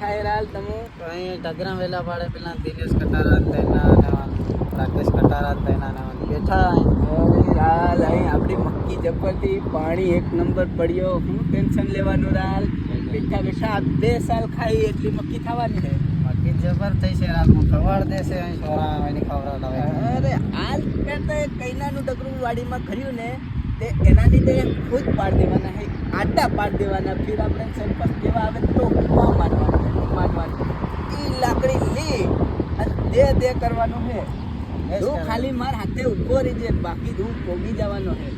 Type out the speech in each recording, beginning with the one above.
ખાઈ રાલ તમે? કઈ ડગરા વેલા પાડે પેલા દિનેશ કટારા તેના ને રાકેશ કટારા તેના ને બેઠા રાલ અહીં આપણી મક્કી જબરથી પાણી એક નંબર પડ્યો. હું ટેન્શન લેવાનું રાલ? બેઠા બેઠા બે સાલ ખાઈ એટલી મક્કી થવાની છે. મક્કી જબર થઈ છે રાતમાં ખવાડ દેશે અહીં છોરા એની ખવડાવ અરે હાલ કરતા કૈનાનું ડગરું વાડીમાં ખર્યું ને તે એના લીધે ખુદ પાડી દેવાના હે આટા પાડી દેવાના ફિર આપણે સરપંચ કેવા આવે તો માં માનવાનું માનવાનું એ લાકડી લી અને દે દે કરવાનું હે તું ખાલી માર હાથે ઊભો રહી જાય બાકી તું પોગી જવાનો હે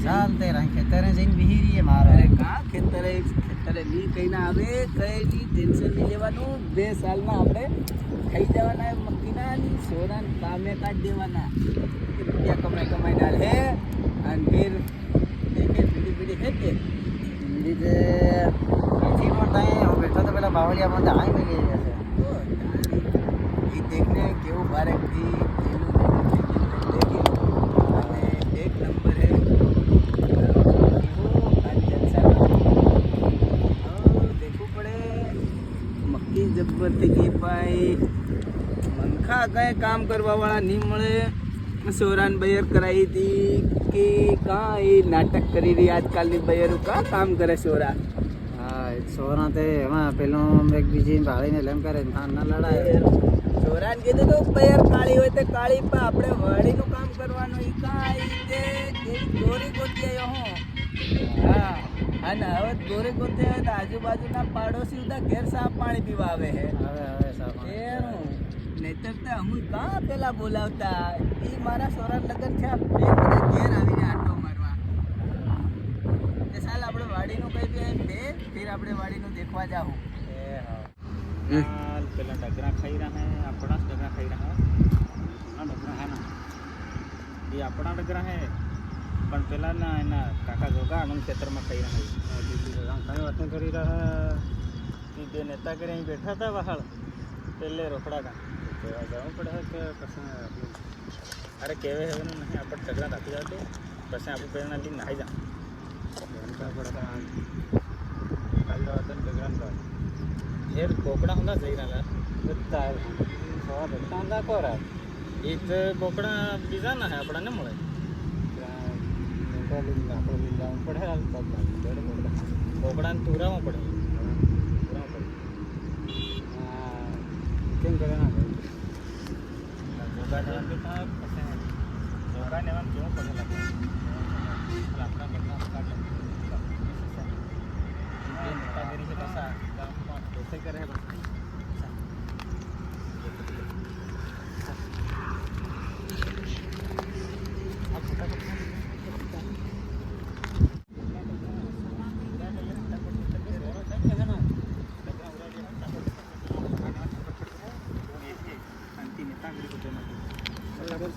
ચાલતે રહે ખેતરે જઈને બિહી રહીએ મારે અરે કા ખેતરે ખેતરે ની કઈ ના આવે કઈ ની ટેન્શન નહીં લેવાનું બે સાલમાં આપણે ખાઈ જવાના મક્કીના સોના કામે કાઢ દેવાના રૂપિયા કમાઈ કમાઈ ડાલ હે અને ફીર દેખે પીડી પીડી હે લીધે હજી પણ ત્યાં હું બેઠો તો પેલા બાવળિયા મને આઈ મેલી જશે તો એ દેખને કેવું બારેકથી જબ્બર થઈ ગઈ ભાઈ મનખા કઈ કામ કરવા વાળા નહીં મળે. સોરાન બયર કરાવી હતી કે કાં એ નાટક કરી રહી આજકાલની બયરો કાં કામ કરે સોરા? હા છોરા તે એમાં પેલો એક બીજી ભાળીને લેમ કરે ના ના લડાય. સોરાન કીધું તો બયર કાળી હોય તો કાળી પણ આપણે વાડીનું કામ કરવાનું એ કાંઈ તે એવી દોરી ગોતી આવ્યો હું. હા અને હવે દોરી ગોતી આવે તો આજુબાજુના પાડોશી બધા ઘેર સાફ પાણી પીવા આવે છે. હવે હવે સાફ એનું નહીતર તો અમુ કાં પેલા બોલાવતા. એ મારા સોરા લગન છે બે બધા ઘેર આવીને આટો મારવા. તે સાલ આપણે વાડીનું કઈ બી બે ફિર આપણે વાડીનું દેખવા જાવું એ હા. હમ. પેલા ડગરા ખાઈ રહ્યા હે આપણા જ ડગરા ખાઈ રહ્યા આપણા ડગરા હે ના. એ આપણા ડગરા હે. પણ પેલા ના એના કાકા જોગા આનંદ ખેતરમાં ખાઈ રહ્યા હે. દીદી કઈ વાતો કરી રહ્યા એ બે નેતા કરી અહીં બેઠા હતા વહાળ. પેલે રોકડા કા કહેવા જવું પડે કે પછી અરે કહેવે હવે નહીં આપણે ડગરા રાખી જાવ પછી આપણે પેલા લઈને નાહી જાવ એ કોકડા ਹੁੰਦਾ જઈ રહ્યા કોરા એ તો કોકડા બીજા ના હે આપણા ને મળે કોકડા તુરામાં પડે તુરામાં પડે કેમ કરે ના કરે? જવાનું તો થાય પછી જોગા ને એમાં કેવું પડે લાગે આપણા બધા કાઢે નેતાગીરી છે પાછા ગામમાં દોસ્તી કરે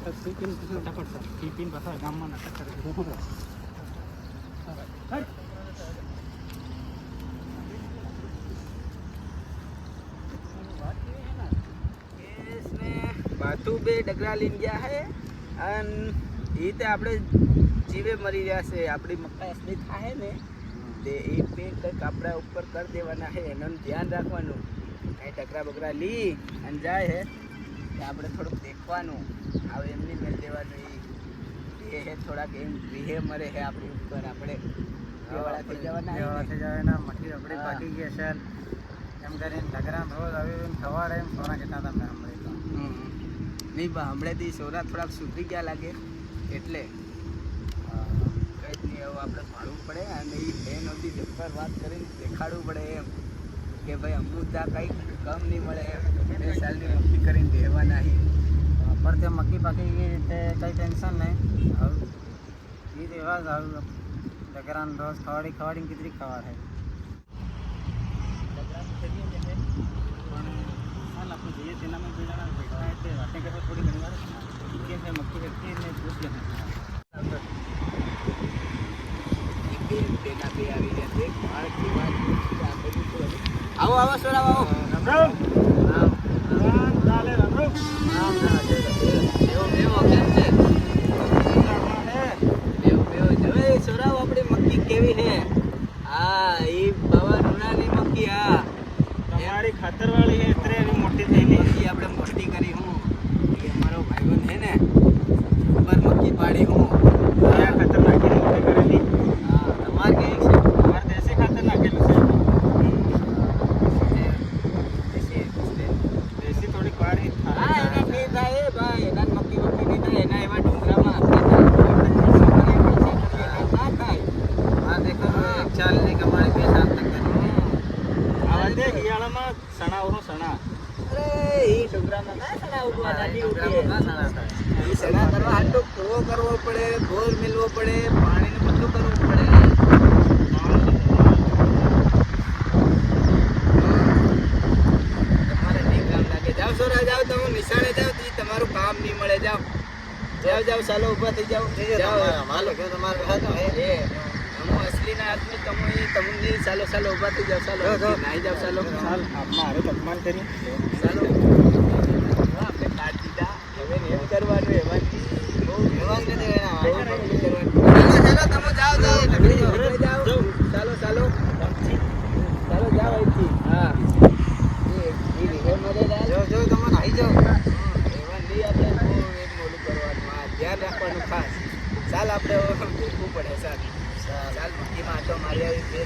ટિફિન બે ડગરા લઈને ગયા છે અને એ તે આપણે જીવે મરી રહ્યા છે. આપણી મક્કા અસલી થાય ને, તે એ બે કંઈક આપણા ઉપર કરી દેવાના છે એનું ધ્યાન રાખવાનું. કાંઈ ટકરા બકરા લી અને જાય હે. આપણે થોડુંક દેખવાનું. હવે એમની મેળ દેવાનું એ હે થોડાક એમ રીહે મરે હે આપણી ઉપર. આપણે થઈ જવાના મઠી રબડી પાકી ગયા છે એમ કરીને ડગરા રોજ આવીને ખવાડે એમ સોના કેટલા તમને સાંભળી તો. નહીં બા હમણાંથી સોના થોડાક સુધરી ગયા લાગે. એટલે કંઈ જ નહીં હવે આપણે ભાડવું પડે અને એ બેન હતી જબ્બર વાત કરીને દેખાડવું પડે એમ. કે ભાઈ અમૃતા કંઈક કમ નહીં મળે. બે સાલની મક્કી કરીને દેવા નહીં. પણ તે મક્કી પાકી ગઈ રીતે કંઈ ટેન્શન નહીં. હવે એ દેવા જ હવે ડગરાને રોજ ખવાડી ખવાડીને કીધરી પણ આપણે જઈએ તેનામાં બેઠા હોય તે થોડી ઘણી વાર કે મક્કી વ્યક્તિ ને પૂછીએ એક બે આવી રહ્યા આવો આવો સર આવો રામ રામ રામ રામ રામ બેવો બેવો કેમ છે બેવો બેવો જોઈ સોરાવ આપણી મક્કી કેવી છે હા એ બાવા નુનાની મક્કી હા તમારી ખાતરવાળી હે એટલે એવી મોટી થયેલી મક્કી આપણે મોટી કરી હું એ અમારો ભાઈબંધ છે ને ઉપર મક્કી પાડી હું કયા ખાતર નાખીને મોટી કરેલી હા તમારે કેવી છે અમારે દેશી ખાતર નાખેલું છે દેશી- દેશી. દેશી થોડીક વાળી હા એના નહીં થાય એ ભાઈ એના મક્કી બક્કી નહીં થાય એના એવા ડુંગરામાં આપણે ના થાય આ દેખો એક ચાલ ને કમાણી બે સાત તક આવા દે હિયાળામાં સણા ઓનો સણા અરે ઈ ડુંગરામાં ના સડા ઉગવા ઈ સડા કરવા હાટુ કૂવો કરવો પડે બોર મેલવો પડે પાણીને બધું કરવું પડે તમારે નહીં કામ લાગે જાઓ સોરા જાઓ તમે નિશાળે જાઓ તો તમારું કામ નહીં મળે જાઓ જાઓ જાઓ ચાલો ઊભા થઈ જાઓ જાઓ એ હું અસલીના આદમી તમે તમને ચાલો ચાલો ઊભા થઈ જાઓ ચાલો નાહી જાઓ ચાલો ચાલ મારે અપમાન કરી ચાલો હા, આપણે કાઢ દીધા હવે ને એમ કરવાનું એવાથી બહુ બહુ નથી કરવાનું. ચાલો ચાલો તમે જાઓ જાઓ ઘરે જાઓ ચાલો ચાલો ચાલો જાઓ અહીંથી હા એ એ રિવરમાં જઈને આ- એવા નહીં આપણે બહુ એમ મોડું કરવાનું આ ધ્યાન રાખવાનું ખાસ ચાલ આપણે હવે ભેગવું પડે ચાલ ચાલ મક્કીમાં આટો મારી આવી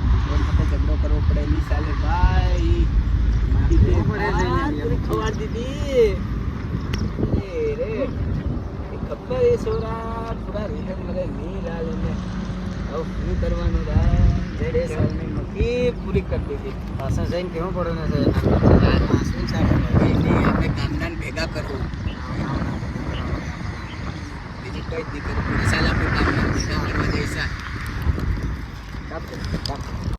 એમ સાથે ઝઘડો કરવો પડે એની સાલે ભાઈ પૂરી ખવાડી દીધી. એ રે. ખબર એ સોરા પૂરા રીને મરે નહીં લાલ એને. હવે શું કરવાનું રા બે સાલની મક્કી પૂરી કરી દીધી. જઈને કેવું પડે ને સાહેબ. આપણે કામદાન ભેગા કરવું. બીજું કંઈ જ નહીં કરવું. ચાલ આપણે કામદાન ભેગા કરવા જઈશું. કાપ દે, કાપ દે.